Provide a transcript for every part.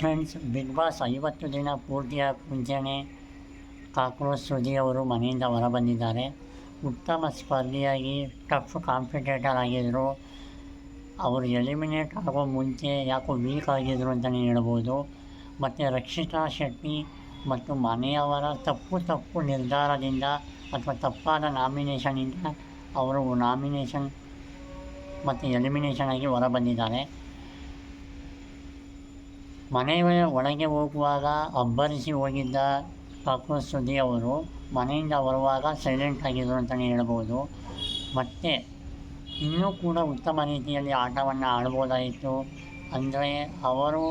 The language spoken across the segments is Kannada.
ಫ್ರೆಂಡ್ಸ್, ಬಿಗ್ ಬಾಸ್ ಐವತ್ತು ದಿನ ಪೂರ್ತಿಯಾಗ ಮುಂಚೆನೇ ಕಾಕ್ರೋಚ್ ಸುದಿ ಅವರು ಮನೆಯಿಂದ ಹೊರಬಂದಿದ್ದಾರೆ. ಉತ್ತಮ ಸ್ಪರ್ಧಿಯಾಗಿ, ಟಫ್ ಕಾಂಪಿಟೇಟರ್ ಆಗಿದ್ದರು ಅವರು ಎಲಿಮಿನೇಟ್ ಆಗೋ ಮುಂಚೆ ಯಾಕೋ ವೀಕ್ ಆಗಿದ್ರು ಅಂತಲೇ ಹೇಳ್ಬೋದು. ಮತ್ತು ರಕ್ಷಿತಾ ಶೆಟ್ಟಿ ಮತ್ತು ಮನೆಯವರ ತಪ್ಪು ತಪ್ಪು ನಿರ್ಧಾರದಿಂದ ಅಥವಾ ತಪ್ಪಾದ ನಾಮಿನೇಷನಿಂದ ಅವರು ನಾಮಿನೇಷನ್ ಮತ್ತು ಎಲಿಮಿನೇಷನ್ ಆಗಿ ಹೊರಬಂದಿದ್ದಾರೆ. ಮನೆಯ ಒಳಗೆ ಹೋಗುವಾಗ ಅಬ್ಬರಿಸಿ ಹೋಗಿದ್ದ ಕಾಕ್ರೋಚ್ ಸುದ್ದಿ ಅವರು ಮನೆಯಿಂದ ಬರುವಾಗ ಸೈಲೆಂಟ್ ಆಗಿದ್ರು ಅಂತಲೇ ಹೇಳ್ಬೋದು. ಮತ್ತು ಇನ್ನೂ ಕೂಡ ಉತ್ತಮ ರೀತಿಯಲ್ಲಿ ಆಟವನ್ನು ಆಡ್ಬೋದಾಯಿತು. ಅಂದರೆ ಅವರು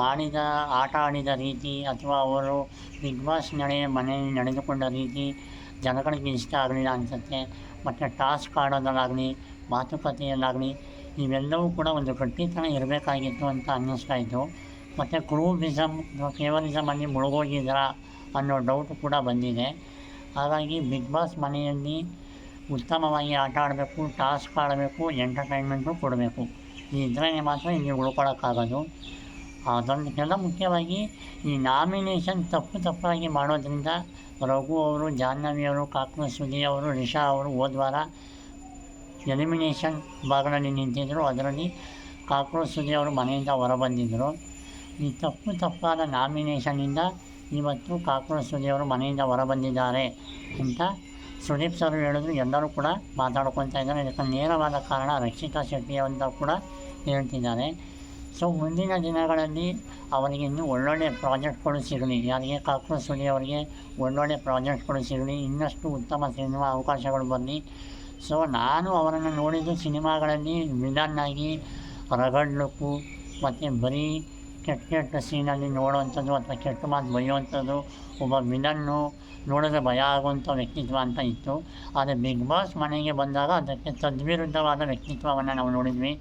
ಮಾಡಿದ ಆಟ ಆಡಿದ ರೀತಿ ಅಥವಾ ಅವರು ಬಿಗ್ ಬಾಸ್ ನಡೆ, ಮನೆಯಲ್ಲಿ ನಡೆದುಕೊಂಡ ರೀತಿ ಜನಗಳಿಗೆ ಇಷ್ಟ ಆಗಲಿಲ್ಲ ಅನಿಸುತ್ತೆ. ಮತ್ತು ಟಾಸ್ಕ್ ಆಡೋದಲ್ಲಾಗಲಿ, ಮಾತುಕತೆಯಲ್ಲಾಗಲಿ, ಇವೆಲ್ಲವೂ ಕೂಡ ಒಂದು ಗಟ್ಟಿತನ ಇರಬೇಕಾಗಿತ್ತು ಅಂತ ಅನ್ನಿಸ್ತಾ ಮತ್ತು ಕ್ರೂಬಿಸಮ್ ಫೇವರಿಸಮಲ್ಲಿ ಮುಳುಗೋಗಿದ್ದೀರಾ ಅನ್ನೋ ಡೌಟ್ ಕೂಡ ಬಂದಿದೆ. ಹಾಗಾಗಿ ಬಿಗ್ ಬಾಸ್ ಮನೆಯಲ್ಲಿ ಉತ್ತಮವಾಗಿ ಆಟ ಆಡಬೇಕು ಟಾಸ್ಕ್ ಆಡಬೇಕು ಎಂಟರ್ಟೈನ್ಮೆಂಟು ಕೊಡಬೇಕು. ಇದ್ರೇ ಮಾತ್ರ ಇಲ್ಲಿ ಉಳ್ಕೊಳಕ್ಕಾಗೋದು. ಅದೊಂದಕ್ಕೆಲ್ಲ ಮುಖ್ಯವಾಗಿ ಈ ನಾಮಿನೇಷನ್ ತಪ್ಪು ತಪ್ಪಾಗಿ ಮಾಡೋದ್ರಿಂದ ರಘು ಅವರು, ಜಾಹ್ನವಿ ಅವರು, ಕಾಕ್ರೋಚ್ ಸುದಿ ಅವರು, ರಿಷಾ ಅವರು ಹೋದ್ವಾರ ಎಲಿಮಿನೇಷನ್ ಭಾಗದಲ್ಲಿ ನಿಂತಿದ್ದರು ಅದರಲ್ಲಿ ಕಾಕ್ರೋಸ್ ಸುದಿ ಅವರು ಮನೆಯಿಂದ ಹೊರಬಂದಿದ್ದರು ಈ ತಪ್ಪು ತಪ್ಪಾದ ನಾಮಿನೇಷನ್ನಿಂದ ಇವತ್ತು ಕಾಕ್ರೋಚ್ ಸುದಿಯವರು ಮನೆಯಿಂದ ಹೊರಬಂದಿದ್ದಾರೆ ಅಂತ ಸುದೀಪ್ ಸರ್ ಹೇಳಿದ್ರು. ಎಲ್ಲರೂ ಕೂಡ ಮಾತಾಡ್ಕೊತಾ ಇದ್ದಾರೆ. ಇದಕ್ಕೆ ನೇರವಾದ ಕಾರಣ ರಕ್ಷಿತಾ ಶೆಟ್ಟಿ ಅಂತ ಕೂಡ ಹೇಳ್ತಿದ್ದಾರೆ. ಸೊ ಮುಂದಿನ ದಿನಗಳಲ್ಲಿ ಅವರಿಗೆ ಇನ್ನೂ ಒಳ್ಳೊಳ್ಳೆ ಪ್ರಾಜೆಕ್ಟ್ಗಳು ಸಿಗಲಿ. ಯಾರಿಗೆ ಕಾಕ್ರೋಚ್ ಸುದಿಯವರಿಗೆ ಒಳ್ಳೊಳ್ಳೆ ಪ್ರಾಜೆಕ್ಟ್ಗಳು ಸಿಗಲಿ, ಇನ್ನಷ್ಟು ಉತ್ತಮ ಸಿನಿಮಾ ಅವಕಾಶಗಳು ಬರಲಿ. ಸೊ ನಾನು ಅವರನ್ನು ನೋಡಿದ್ದು ಸಿನಿಮಾಗಳಲ್ಲಿ ವಿಲನ್ ಆಗಿ, ರಗಡ್ ಲುಕ್ಕು ಮತ್ತು ಬರೀ ಕೆಟ್ಟ ಕೆಟ್ಟ ಸೀನಲ್ಲಿ ನೋಡುವಂಥದ್ದು ಅಥವಾ ಕೆಟ್ಟ ಮಾತು ಬೈಯುವಂಥದ್ದು ಒಬ್ಬ ವಿಲನ್ನು ನೋಡಿದ್ರೆ ಭಯ ಆಗುವಂಥ ವ್ಯಕ್ತಿತ್ವ ಅಂತ ಇತ್ತು. ಆದರೆ ಬಿಗ್ ಬಾಸ್ ಮನೆಗೆ ಬಂದಾಗ ಅದಕ್ಕೆ ತದ್ವಿರುದ್ಧವಾದ ವ್ಯಕ್ತಿತ್ವವನ್ನು ನಾವು ನೋಡಿದ್ವಿ.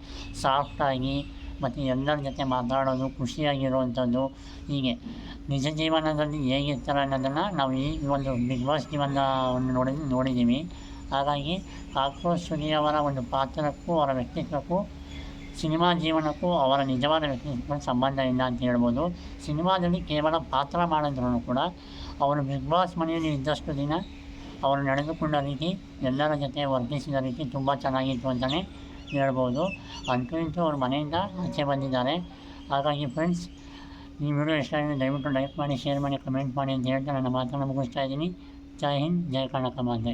ಸಾಫ್ಟಾಗಿ ಮತ್ತು ಎಲ್ಲರ ಜೊತೆ ಮಾತಾಡೋದು, ಖುಷಿಯಾಗಿರುವಂಥದ್ದು. ಹೀಗೆ ನಿಜ ಜೀವನದಲ್ಲಿ ಹೇಗಿರ್ತಾರೆ ಅನ್ನೋದನ್ನು ನಾವು ಈ ಒಂದು ಬಿಗ್ ಬಾಸ್ ಜೀವನವನ್ನು ನೋಡಿ, ನೋಡಿದ್ದೀವಿ. ಹಾಗಾಗಿ ಕಾಕ್ರೋಚ್ ಸುನಿಯವರ ಒಂದು ಪಾತ್ರಕ್ಕೂ ಅವರ ವ್ಯಕ್ತಿತ್ವಕ್ಕೂ ಸಿನಿಮಾ ಜೀವನಕ್ಕೂ ಅವರ ನಿಜವಾದ ವ್ಯಕ್ತಿತ್ವ ಸಂಬಂಧ ಇಲ್ಲ ಅಂತ ಹೇಳ್ಬೋದು. ಸಿನಿಮಾದಲ್ಲಿ ಕೇವಲ ಪಾತ್ರ ಮಾಡಿದ್ರು ಕೂಡ ಅವರು ಬಿಗ್ ಬಾಸ್ ಮನೆಯಲ್ಲಿ ಇದ್ದಷ್ಟು ದಿನ ಅವರು ನಡೆದುಕೊಂಡ ರೀತಿ, ಎಲ್ಲರ ಜೊತೆ ವರ್ತಿಸಿದ ರೀತಿ ತುಂಬ ಚೆನ್ನಾಗಿತ್ತು ಅಂತಲೇ ಹೇಳ್ಬೋದು. ಅಂತೂ ಇಂತೂ ಅವ್ರ ಮನೆಯಿಂದ ಆಚೆ ಬಂದಿದ್ದಾರೆ. ಹಾಗಾಗಿ ಫ್ರೆಂಡ್ಸ್ ಈ ವಿಡಿಯೋ ಇಷ್ಟ ಆಗಿದೆ ದಯವಿಟ್ಟು ಲೈಕ್ ಮಾಡಿ ಶೇರ್ ಮಾಡಿ ಕಮೆಂಟ್ ಮಾಡಿ ಅಂತ ಹೇಳ್ತಾ ನನ್ನ ಮಾತನ್ನು ಮುಗಿಸ್ತಾ ಇದ್ದೀನಿ. ಜೈ ಹಿಂದ್, ಜೈ ಕರ್ನಾಟಕ ಮಾತೆ.